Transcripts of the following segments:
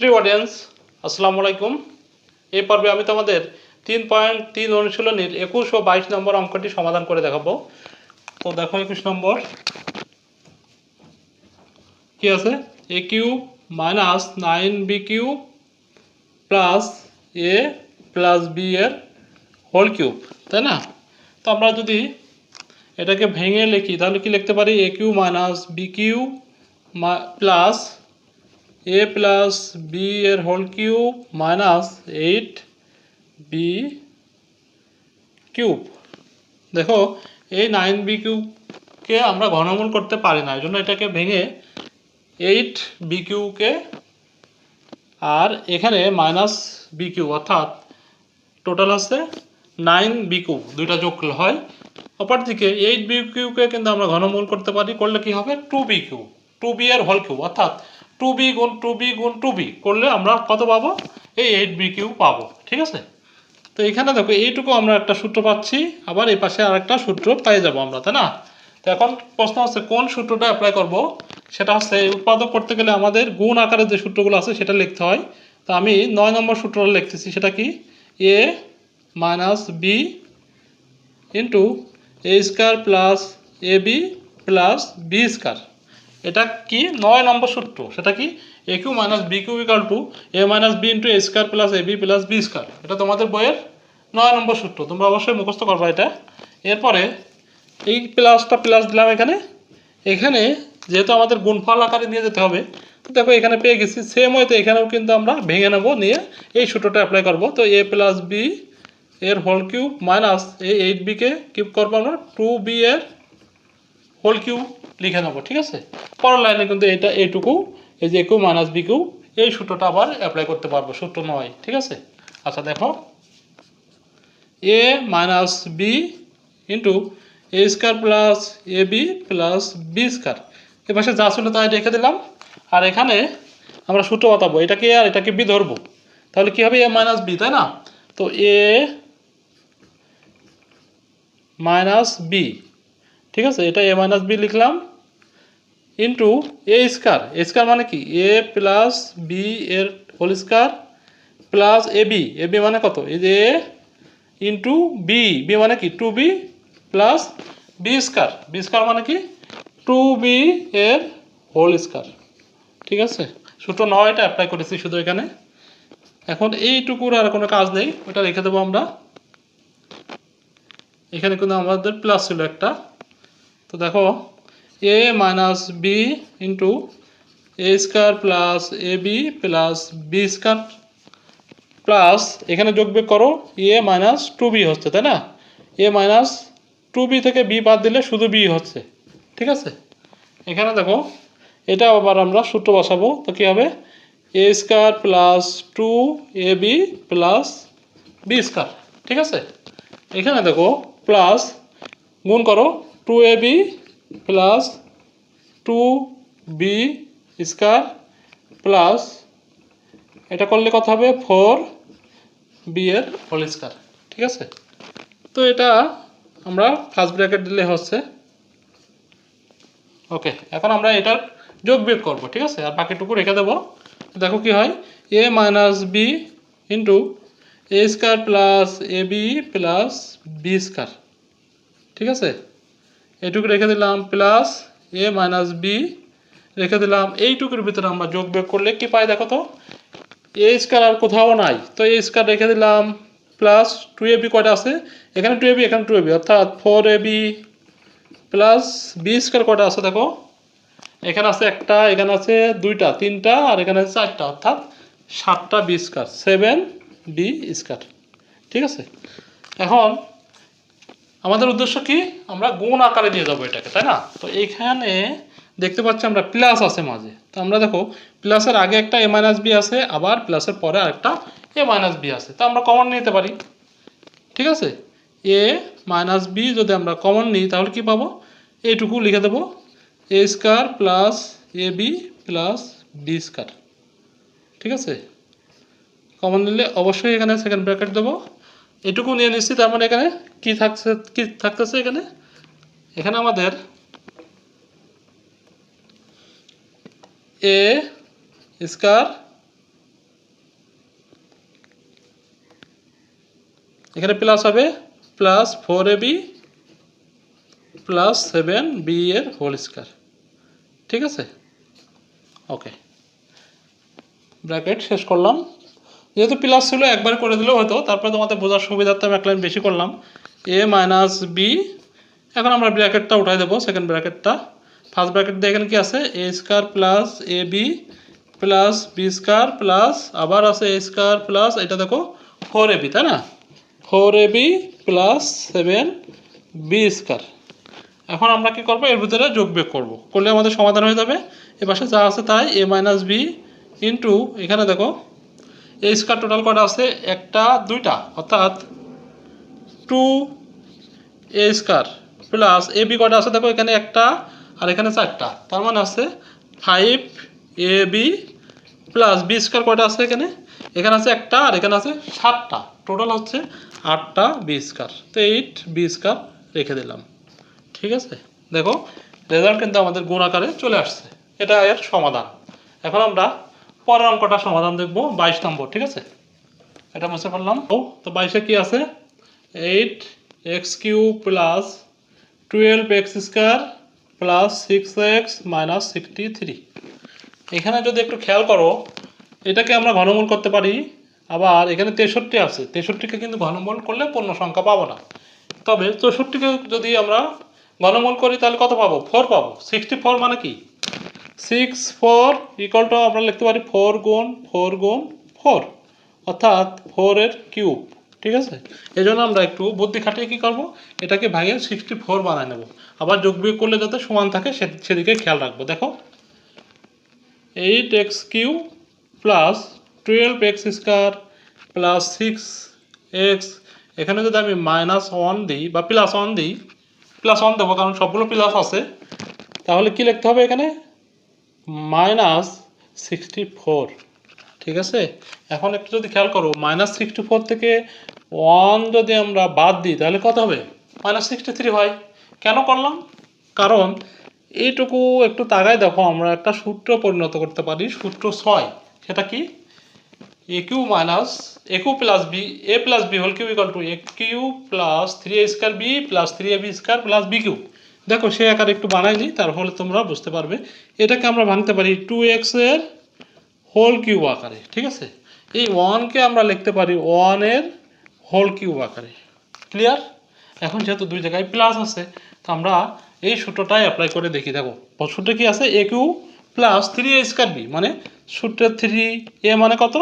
প্রিয় অডিয়েন্স আসসালামু আলাইকুম। এই পর্বে আমি তোমাদের তিন পয়েন্ট তিন অনুশীলনীর একুশ ও বাইশ নম্বর অঙ্কটি সমাধান করে দেখাবো। তো দেখো একুশ নম্বর। কি আছে? A cube minus nine B cube plus A plus B এর হোল কিউব, তাই না? তো আমরা যদি এটাকে ভেঙে লিখি, তাহলে কি লিখতে পারি? A cube minus B cube plus A plus B এর whole cube minus eight B cube দেখো, এই নাইন বি কিউবকে আমরা ঘনমূল করতে পারি না এই জন্য এটাকে ভেঙে এইট বি কিউকে আর এখানে মাইনাস বি কিউব অর্থাৎ টোটাল হচ্ছে নাইন বি কিউব দুইটা যোগ হয়। অপর দিকে এইট বি কিউকে কিন্তু আমরা ঘনমূল করতে পারি, করলে কি হবে? Two B cube two B এর হোল কিউব অর্থাৎ টু বি গুণ টু বি গুণ টু বি করলে আমরা কত পাবো? এই এইট বি কিউ পাবো, ঠিক আছে? তো এখানে দেখো, এইটুকু আমরা একটা সূত্র পাচ্ছি, আবার এই পাশে আরেকটা সূত্র পেয়ে যাব আমরা, তাই না? তো এখন প্রশ্ন হচ্ছে, কোন সূত্রটা অ্যাপ্লাই করব? সেটা হচ্ছে উৎপাদক করতে গেলে আমাদের গুণ আকারে যে সূত্রগুলো আছে, সেটা লিখতে হয়। তো আমি নয় নম্বর সূত্রটা লিখতেছি, সেটা কি? A minus B into A square plus A B plus B square এটা কি? নয় নম্বর সূত্র। সেটা কি? A cube minus B cube equal to A minus B into A square plus A B plus B square এটা তোমাদের বইয়ের নয় নম্বর সূত্র। তোমরা অবশ্যই মুখস্থ করবা এটা। এরপরে এই প্লাসটা প্লাস দিলাম এখানে। এখানে যেহেতু আমাদের গুণফল আকারে নিয়ে যেতে হবে দেখো এখানে পেয়ে গেছি। সেম হয়তো এখানেও কিন্তু আমরা ভেঙে নেব, নিয়ে এই সূত্রটা অ্যাপ্লাই করব। তো এ প্লাস বি এর হোল কিউব মাইনাস এই এইট বিকে কিউব করব আমরা। টু বি এর হোল কিউ লিখে নেব, ঠিক আছে? পরের লাইনে কিন্তু এটা এটুকু এই যে কিউ মাইনাস বি কিউ এই সূত্রটা আবার অ্যাপ্লাই করতে পারব, সূত্র নয়, ঠিক আছে? আচ্ছা দেখো। A minus B into A square plus A B plus B square এ পাশে যা ছিল তাই রেখে দিলাম। আর এখানে আমরা সূত্র বাতাবো এটাকে আর এটাকে বি ধরবো? তাহলে কী হবে এ মাইনাস বি তাই না? তো এ মাইনাস বি ঠিক আছে? এটা এ মাইনাস বি লিখলাম। Into A square A square মানে কি? এ প্লাস বি এর whole square plus A B A B মানে কত? এই যে এ ইন্টু বি বি মানে কি? Two B plus B square B square মানে কি? টু বি এর হোল স্কোয়ার ঠিক আছে? সূত্র নয়টা অ্যাপ্লাই করেছি শুধু এখানে। এখন এইটুকুর আর কোনো কাজ নেই। ওটা রেখে দেবো আমরা। এখানে কিন্তু আমাদের প্লাস ছিল একটা। তো দেখো A minus B into A square plus A B plus B square plus এখানে যোগ বিয়োগ করো এ মাইনাস টু বি হচ্ছে, তাই না? এ মাইনাস টু বি থেকে বি বাদ দিলে শুধু বি হচ্ছে, ঠিক আছে? এখানে দেখো এটা আবার আমরা সূত্র বসাবো, তো কী হবে? A square plus two A B plus B square ঠিক আছে? এখানে দেখো প্লাস গুণ করো two A B plus two B square plus এটা করলে কত হবে? ফোর বি এর হোল স্কোয়ার ঠিক আছে? তো এটা আমরা ফার্স্ট ব্র্যাকেট দিলে হচ্ছে। ওকে এখন আমরা এটার যোগ বিয়োগ করব, ঠিক আছে? আর বাকিটুকু রেখে দেবো। দেখো কি হয়? A minus B into A square plus A B plus B square ঠিক আছে? এইটুকু রেখে দিলাম প্লাস এ মাইনাস বি রেখে দিলাম এইটুকুর ভিতরে আমরা যোগ বিয়োগ করলে কি পাই দেখো তো? এ স্কোয়ার আর কোথাও নাই। তো এ স্কোয়ার রেখে দিলাম প্লাস টু এ বি কয়টা আছে? এখানে টু এ বি এখানে টু এ বি অর্থাৎ four A B plus B square কয়টা আছে দেখো? এখানে আছে একটা, এখানে আছে দুইটা, তিনটা, আর এখানে আছে চারটা। অর্থাৎ সাতটা B square seven B square ঠিক আছে? এখন আমাদের উদ্দেশ্য কি? আমরা গুণ আকারে নিয়ে যাব এটাকে, তাই না? তো এইখানে দেখতে পাচ্ছি আমরা প্লাস আছে মাঝে। তো আমরা দেখো প্লাসের আগে একটা এ মাইনাস বি আছে, আবার প্লাসের পরে আরেকটা এ মাইনাস বি আছে। তো আমরা কমন নিতে পারি। ঠিক আছে? এ মাইনাস বি যদি আমরা কমন নিই, তাহলে কি পাবো? এইটুকু লিখে দেবো। A square plus A B plus B square ঠিক আছে? কমন নিলে অবশ্যই এখানে সেকেন্ড ব্র্যাকেট দেবো। এটুকু নিয়ে নিচ্ছি, তার মানে এখানে কি থাকছে, কি থাকতেছে এখানে? এখানে আমাদের এ স্কার এখানে প্লাস হবে plus four A B plus seven B এর হোল স্কার ঠিক আছে? ওকে ব্র্যাকেট শেষ করলাম। যেহেতু প্লাস ছিল, একবার করে দিলেও হতো, তারপরে তোমাদের বোঝার সুবিধার্থে আমি এক লাইন বেশি করলাম। এ মাইনাস বি এখন আমরা ব্র্যাকেটটা উঠাই দেবো সেকেন্ড ব্র্যাকেটটা ফার্স্ট ব্র্যাকেট দিয়ে এখানে কি আছে? A square plus A B plus B square plus আবার আছে এ স্কোয়ার প্লাস এটা দেখো ফোর এ বি তাই না? Four A B plus seven B square এখন আমরা কি করব? এর ভিতরে যোগ বিয়োগ করব। করলে আমাদের সমাধান হয়ে যাবে। এ পাশে যা আছে তাই এ মাইনাস বি ইন্টু এখানে দেখো এ স্কোয়ার টোটাল কটা আছে? একটা, দুইটা। অর্থাৎ two A square plus A B কটা আছে, দেখো এখানে একটা আর এখানে চারটা। তার মানে আছে five A B plus B square কয়টা আছে এখানে। এখানে আছে একটা আর এখানে আছে সাতটা। টোটাল হচ্ছে আটটা বি স্কোয়ার তো এইট বি স্কোয়ার রেখে দিলাম। ঠিক আছে? দেখো রেজাল্ট কিন্তু আমাদের গুণ আকারে চলে আসছে। এটা এর সমাধান। এখন আমরা পরের অঙ্কটা সমাধান দেখব বাইশ নম্বর, ঠিক আছে? এটা মুছে ফেললাম। ও তো বাইশে কি আছে? Eight X cube plus twelve X square plus six X minus sixty three. এখানে যদি একটু খেয়াল করো, এটাকে আমরা ঘনমূল করতে পারি। আবার এখানে তেষট্টি আছে, তেষট্টিকে কিন্তু ঘনমূল করলে পূর্ণ সংখ্যা পাবো না। তবে চৌষট্টিকে যদি আমরা ঘনমূল করি, তাহলে কত পাবো? ফোর পাবো। সিক্সটি ফোর মানে কি? সিক্স ফোর ইকুয়াল টু আমরা লিখতে পারি ফোর গুণ ফোর গুণ ফোর। অর্থাৎ ফোরের কিউব। ঠিক আছে? এই জন্য আমরা একটু বুদ্ধি খাটিয়ে কী করব? এটাকে ভাঙে সিক্সটি ফোর বানায় নেব। আবার যোগ বিয়োগ করলে যাতে সমান থাকে সেদিকে খেয়াল রাখব। দেখো eight X cube plus twelve X square plus six X এখানে যদি আমি মাইনাস ওয়ান দিই বা প্লাস ওয়ান দিই প্লাস ওয়ান দেবো, কারণ সবগুলো প্লাস আছে, তাহলে কি লিখতে হবে এখানে? মাইনাস সিক্সটি ফোর ঠিক আছে? এখন একটু যদি খেয়াল করো মাইনাস সিক্সটি ফোর থেকে ওয়ান যদি আমরা বাদ দিই, তাহলে কত হবে? মাইনাস সিক্সটি থ্রি হয়। কেন করলাম? কারণ এইটুকু একটু তাগায় দেখো, আমরা একটা সূত্র পরিণত করতে পারি, সূত্র ছয়। সেটা কি? A cube minus A cube plus B A plus B whole cube equal to A cube plus three A square B plus three A B square plus B cube দেখো, সে আকার একটু বানাইনি তার ফলে তোমরা বুঝতে পারবে। এটাকে আমরা ভাঙতে পারি টু এক্সের হোল কিউব আকারে, ঠিক আছে? এই ওয়ানকে আমরা লিখতে পারি ওয়ানের হোল কিউব আকারে। ক্লিয়ার এখন যেহেতু দুই জায়গায় প্লাস আছে, তো আমরা এই সূত্রটাই অ্যাপ্লাই করে দেখি। দেখো, সূত্রে কি আছে? A cube plus three A square B মানে সূত্রের থ্রি এ মানে কত?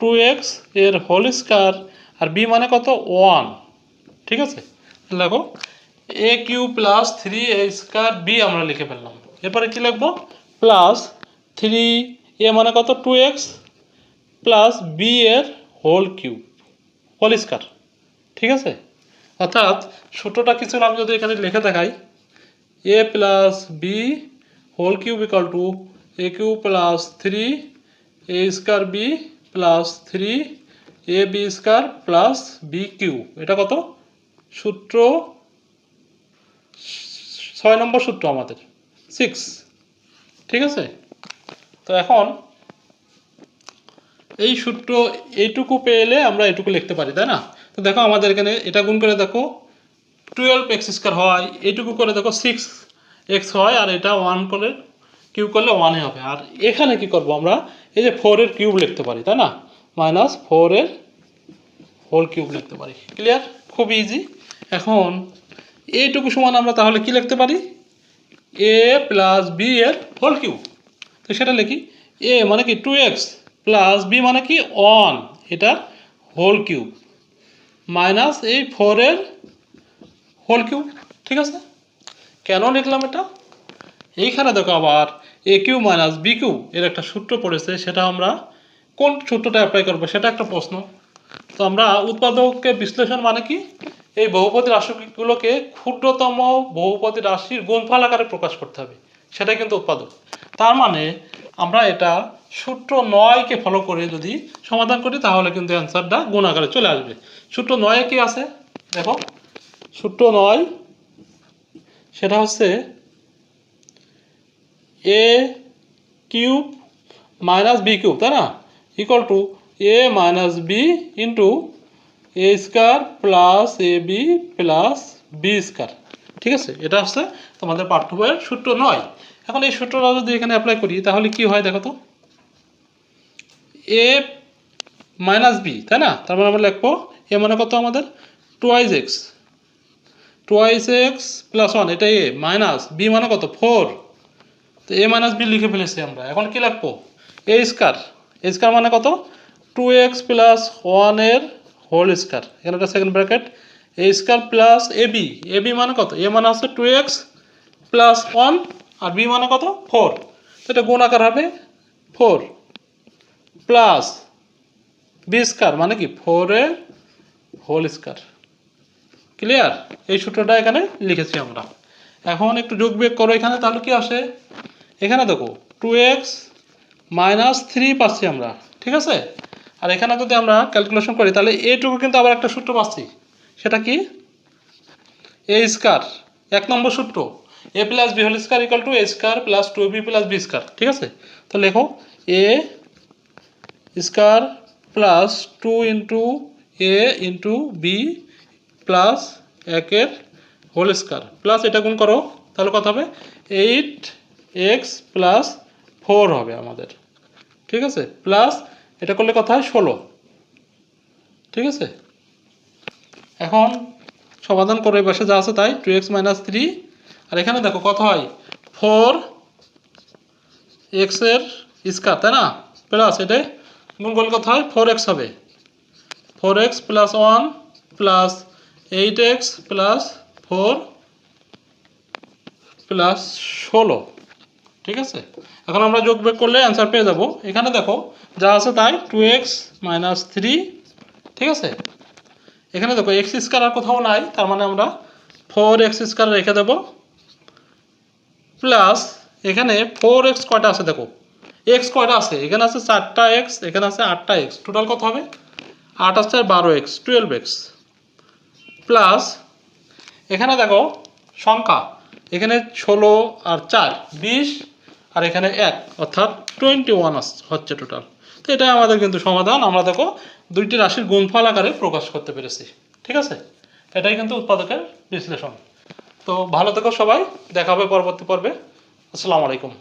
টু এক্সের হোল স্কোয়ার আর বি মানে কত? ওয়ান ঠিক আছে? দেখো A cube plus three A square B আমরা লিখে ফেললাম। এরপরে কি লিখব? প্লাস থ্রি এ মানে কত? টু এক্স প্লাস বি এর হোল কিউব হোল ঠিক আছে? অর্থাৎ সূত্রটা কিছু আমি যদি এখানে লিখে দেখাই A plus B whole cube equal to A cube plus three A square B plus three A B square plus B cube এটা কত? সূত্র, ছয় নম্বর সূত্র আমাদের। সিক্স ঠিক আছে? তো এখন এই সূত্র এইটুকু পেলে আমরা এটুকু লিখতে পারি, তাই না? তো দেখো আমাদের এখানে এটা গুণ করে দেখো টুয়েলভ এক্স স্কোয়ার হয়, এইটুকু করে দেখো সিক্স এক্স হয় আর এটা ওয়ান করে কিউব করলে ওয়ানে হবে। আর এখানে কি করব আমরা? এই যে ফোরের কিউব লিখতে পারি, তাই না? মাইনাস ফোরের হোল কিউব লিখতে পারি। ক্লিয়ার খুব ইজি এখন এইটুকু সমান আমরা তাহলে কি লিখতে পারি? এ প্লাস বি এর হোল কিউব। তো সেটা লিখি এ মানে কি টু এক্স প্লাস বি মানে কি ওয়ান এটা হোল কিউব মাইনাস এই ফোরের হোল কিউব ঠিক আছে? কেন লিখলাম এটা? এইখানে দেখো আবার A cube minus B cube এর একটা সূত্র পড়েছে, সেটা আমরা কোন সূত্রটা অ্যাপ্লাই করব সেটা একটা প্রশ্ন। তো আমরা উৎপাদককে বিশ্লেষণ মানে কি? এই বহুপতি রাশিগুলোকে ক্ষুদ্রতম বহুপতি রাশির গুণফল আকারে প্রকাশ করতে হবে, সেটাই কিন্তু উৎপাদক। তার মানে আমরা এটা সূত্র নয়কে ফলো করে যদি সমাধান করি, তাহলে কিন্তু অ্যান্সারটা গুণ আকারে চলে আসবে। সূত্র নয়ে কি আছে? দেখো, সূত্র নয়, সেটা হচ্ছে A cube minus B cube তাই না? Equal to A minus B into A square plus A B plus B square ঠিক আছে? এটা হচ্ছে তোমাদের পাঠ্য বইয়ের সূত্র নয়। এখন এই সূত্রটা যদি এখানে অ্যাপ্লাই করি, তাহলে কি হয় দেখো তো? এ মাইনাস বি তাই না? তারপর আমরা লিখব এ মানে কত আমাদের? Twice X twice X plus one এটা এ মাইনাস বি মানে কত? ফোর তো এ মাইনাস বি লিখে ফেলেছি আমরা। এখন কি লিখব? এ স্কোয়ার এ স্কোয়ার মানে কত? টু এক্স প্লাস ওয়ানের হোল স্কোয়ার এখানে একটা second bracket A square plus A B A B মানে কত? এ মানে হচ্ছে টু এক্স প্লাস ওয়ান আর বি মানে কত? ফোর। এটা গুণ আকার হবে ফোর প্লাস বি স্কোয়ার মানে কি? ফোরের হোল স্কোয়ার। ক্লিয়ার? এই সূত্রটা এখানে লিখেছি আমরা। এখন একটু যোগ বিয়োগ করো এখানে, তাহলে কি আসে? এখানে দেখো টু এক্স মাইনাস থ্রি পাচ্ছি আমরা, ঠিক আছে? আর এখানে যদি আমরা ক্যালকুলেশন করি, তাহলে এটুকু কিন্তু আবার একটা সূত্র পাচ্ছি। সেটা কি? এ স্কোয়ার এক নম্বর সূত্র। A plus B whole square equal to A square plus two B plus B square ঠিক আছে? তো লেখো A square plus two into A into B plus একের হোল স্কোয়ার প্লাস এটা গুণ করো, তাহলে কত হবে? এইট এক্স প্লাস ফোর হবে আমাদের। ঠিক আছে? প্লাস এটা করলে কথা হয়? ষোলো। ঠিক আছে? এখন সমাধান করে পাশে যা আছে তাই টু এক্স মাইনাস থ্রি আর এখানে দেখো কত হয়? ফোর এক্সের স্কোয়ার তাই না? প্লাস এটা গুণ করলে কত হয়? ফোর এক্স হবে। Four X plus one plus eight X plus four plus ষোলো। ঠিক আছে? এখন আমরা যোগ বিয়োগ করলে অ্যান্সার পেয়ে যাব। এখানে দেখো, যা আছে তাই টু এক্স মাইনাস থ্রি ঠিক আছে? এখানে দেখো এক্স স্কোয়ার আর কোথাও নাই, তার মানে আমরা ফোর এক্স স্কোয়ার রেখে দেবো। প্লাস এখানে ফোর এক্স কয়টা আছে দেখো? এক্স কয়টা আছে? এখানে আছে চারটা এক্স এখানে আছে আটটা এক্স টোটাল কত হবে? আট আছে বারো এক্স টুয়েলভ এক্স প্লাস এখানে দেখো সংখ্যা। এখানে ষোলো আর চার, বিশ, আর এখানে এক, অর্থাৎ টোয়েন্টি ওয়ান হচ্ছে টোটাল তো এটাই আমাদের কিন্তু সমাধান। আমরা দেখো দুইটি রাশির গুণফল আকারে প্রকাশ করতে পেরেছি। ঠিক আছে? এটাই কিন্তু উৎপাদকের বিশ্লেষণ। তো ভালো থেকো সবাই দেখা হবে পরবর্তী পর্বে। আসসালামু আলাইকুম।